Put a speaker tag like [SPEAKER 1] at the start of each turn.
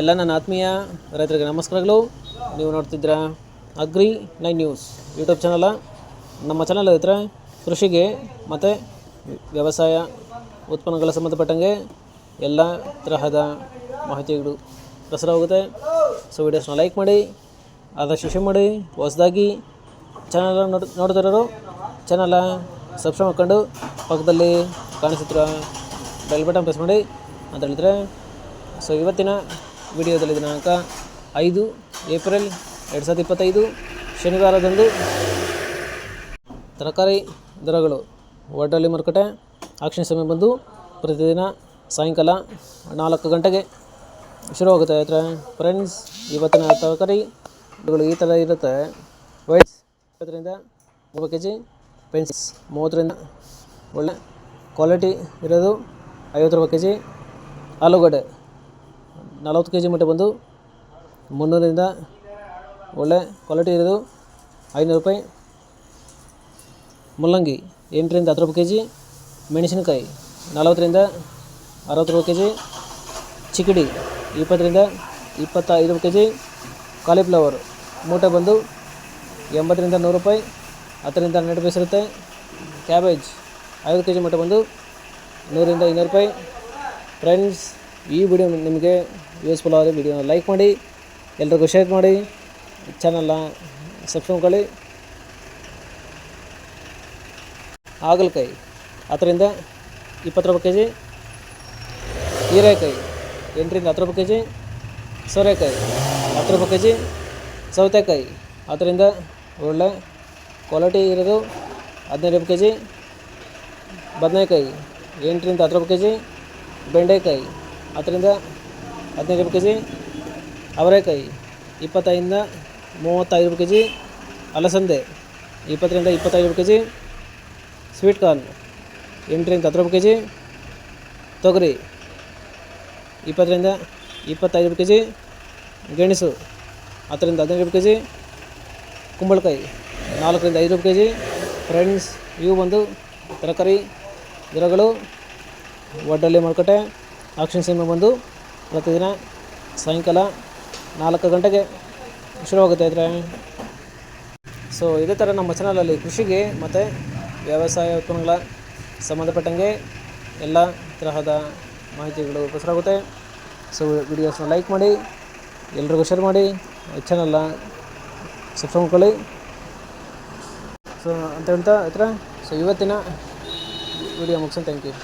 [SPEAKER 1] ಎಲ್ಲ ನನ್ನ ಆತ್ಮೀಯ ರೈತರಿಗೆ ನಮಸ್ಕಾರಗಳು. ನೀವು ನೋಡ್ತಿದ್ದೀರಾ agri nine news YouTube channel. ನಮ್ಮ ಚಾನಲ್ ಹತ್ರ ಕೃಷಿಗೆ ಮತ್ತು ವ್ಯವಸಾಯ ಉತ್ಪನ್ನಗಳ ಸಂಬಂಧಪಟ್ಟಂಗೆ ಎಲ್ಲ ತರಹದ ಮಾಹಿತಿಗಳು ಪ್ರಸಾರ ಹೋಗುತ್ತೆ ಸೊ ವಿಡಿಯೋಸ್ನ ಲೈಕ್ ಮಾಡಿ, ಆದಷ್ಟು ಶೇರ್ ಮಾಡಿ, ಹೊಸದಾಗಿ ಚಾನಲ್ ನೋಡ್, ನೋಡ್ತಿರೋರು, ಚಾನಲ ಸಬ್ಸ್ಕ್ರೈಬ್ ಮಾಡ್ಕೊಂಡು ಪಕ್ಕದಲ್ಲಿ ಕಾಣಿಸುತ್ತಿರೋ ಬೆಲ್ ಬಟನ್ ಪ್ರೆಸ್ ಮಾಡಿ ಅಂತ ಹೇಳಿದ್ರೆ ಸೊ ಇವತ್ತಿನ ವಿಡಿಯೋದಲ್ಲಿ ದಿನಾಂಕ ಐದು ಏಪ್ರಿಲ್ ಎರಡು ಸಾವಿರದ ಇಪ್ಪತ್ತೈದು, ಶನಿವಾರದಂದು ತರಕಾರಿ ದರಗಳು. ಒಡ್ಡಲ್ಲಿ ಮಾರುಕಟ್ಟೆ ಆಕ್ಷನ್ ಸಮಯ ಬಂದು ಪ್ರತಿದಿನ ಸಾಯಂಕಾಲ ನಾಲ್ಕು ಗಂಟೆಗೆ ಶುರುವಾಗುತ್ತೆ ಆಯ್ತು ಫ್ರೆಂಡ್ಸ್ ಇವತ್ತಿನ ತರಕಾರಿ ಈ ಥರ ಇರುತ್ತೆ. ವೈಟ್ಸ್ ಇಪ್ಪತ್ತರಿಂದ ಮೂರು ಕೆ ಜಿ ಪೆನ್ಸ್ ಮೂವತ್ತರಿಂದ ಒಳ್ಳೆ ಕ್ವಾಲಿಟಿ ಇರೋದು ಐವತ್ತು ರೂಪಾಯಿ ಕೆ ಜಿ ಆಲೂಗಡ್ಡೆ. ನಲವತ್ತು ಕೆ ಜಿ ಮಟ್ಟ ಬಂದು ಮುನ್ನೂರಿಂದ ಒಳ್ಳೆ ಕ್ವಾಲಿಟಿ ಇರೋದು. ಐನೂರು ರೂಪಾಯಿ. ಮುಲ್ಲಂಗಿ ಎಂಟರಿಂದ ಹತ್ತು ರೂಪಾಯಿ ಕೆ ಜಿ ಮೆಣಸಿನಕಾಯಿ ನಲವತ್ತರಿಂದ ಅರವತ್ತು ರೂಪಾಯಿ ಕೆ ಜಿ ಚಿಕಿಡಿ ಇಪ್ಪತ್ತರಿಂದ ಇಪ್ಪತ್ತೈದು ರೂಪಾಯಿ ಕೆ ಜಿ ಕಾಲಿಫ್ಲವರ್ ಮೂಟೆ ಬಂದು ಎಂಬತ್ತರಿಂದ ನೂರು ರೂಪಾಯಿ. ಹತ್ತರಿಂದ ಹನ್ನೆರಡು ಪೈಸೆ ಇರುತ್ತೆ ಕ್ಯಾಬೇಜ್ ಐವತ್ತು ಕೆ ಜಿ ಮೂಟೆ ಬಂದು ನೂರಿಂದ ಇನ್ನೂರು ರೂಪಾಯಿ. ಫ್ರೆಂಡ್ಸ್ ಈ ವಿಡಿಯೋ ನಿಮಗೆ ಯೂಸ್ಫುಲ್ ಆದರೆ ವಿಡಿಯೋನ ಲೈಕ್ ಮಾಡಿ, ಎಲ್ರಿಗೂ ಶೇರ್ ಮಾಡಿ ಚಾನಲ್ನ ಸಬ್ಸ್ಕ್ರೈಬ್ ಮಾಡಿ. ಹಾಗಲಕಾಯಿ, ಹತ್ತರಿಂದ ಇಪ್ಪತ್ತು ರೂಪಾಯಿ ಕೆ ಜಿ ಹೀರೆಕಾಯಿ, ಎಂಟರಿಂದ ಹತ್ತು ರೂಪಾಯಿ ಕೆ ಜಿ ಸೋರೆಕಾಯಿ ಹತ್ತು ರೂಪಾಯಿ ಕೆ ಜಿ ಸೌತೆಕಾಯಿ ಅದರಿಂದ ಒಳ್ಳೆ ಕ್ವಾಲಿಟಿ ಇರೋದು ಹದಿನೈದು ರೂಪಾಯಿ ಕೆ ಜಿ ಬದನೆಕಾಯಿ, ಎಂಟರಿಂದ ಹತ್ತು ರೂಪಾಯಿ ಕೆ ಜಿ ಬೆಂಡೆಕಾಯಿ ಹತ್ತರಿಂದ ಹದಿನೈದು ರೂಪಾಯಿ ಕೆ ಜಿ ಅವರೆಕಾಯಿ, ಇಪ್ಪತ್ತೈದರಿಂದ ಮೂವತ್ತೈದು ರೂಪಾಯಿ ಕೆ ಜಿ ಅಲಸಂದೆ, ಇಪ್ಪತ್ತರಿಂದ ಇಪ್ಪತ್ತೈದು ರೂಪಾಯಿ ಕೆ ಜಿ ಸ್ವೀಟ್ ಕಾರ್ನ್ ಎಂಟರಿಂದ ಹತ್ತು ರೂಪಾಯಿ ಕೆ ಜಿ ತೊಗರಿ, ಇಪ್ಪತ್ತರಿಂದ ಇಪ್ಪತ್ತೈದು ರೂಪಾಯಿ ಕೆ ಜಿ ಗೆಣಸು, ಹತ್ತರಿಂದ ಹದಿನೈದು ರೂಪಾಯಿ ಕೆ ಜಿ ಕುಂಬಳಕಾಯಿ, ನಾಲ್ಕರಿಂದ ಐದು ರೂಪಾಯಿ ಕೆ ಜಿ ಫ್ರೆಂಡ್ಸ್ ಇವು ಬಂದು ತರಕಾರಿ, ಗಿಡಗಳು ಒಡ್ಡಲ್ಲಿ ಮಾರುಕಟ್ಟೆ ಆಕ್ಷನ್ ಸಿನಿಮಾ ಬಂದು ಪ್ರತಿದಿನ ಸಾಯಂಕಾಲ ನಾಲ್ಕು ಗಂಟೆಗೆ ಶುರುವಾಗುತ್ತೆ ಇದ್ರೆ. ಸೊ ಇದೇ ಥರ ನಮ್ಮ ಚಾನಲಲ್ಲಿ ಕೃಷಿಗೆ ಮತ್ತು ವ್ಯವಸಾಯ ಉತ್ಪನ್ನಗಳ ಸಂಬಂಧಪಟ್ಟಂಗೆ ಎಲ್ಲ ತರಹದ ಮಾಹಿತಿಗಳು ಪ್ರಸಾರಾಗುತ್ತೆ ಸೊ ವಿಡಿಯೋಸ್ನ ಲೈಕ್ ಮಾಡಿ, ಎಲ್ರಿಗೂ ಶೇರ್ ಮಾಡಿ ಚಾನಲ್ನ ಸಬ್ಸ್ಕ್ರೈಬ್ ಮಾಡ್ಕೊಳ್ಳಿ. ಸೊ ಅಂತ ಹೇಳ್ತಾ ಹತ್ರ ಸೊ ಇವತ್ತಿನ ವಿಡಿಯೋ ಮುಗಿಸೋಣ ಥ್ಯಾಂಕ್ ಯು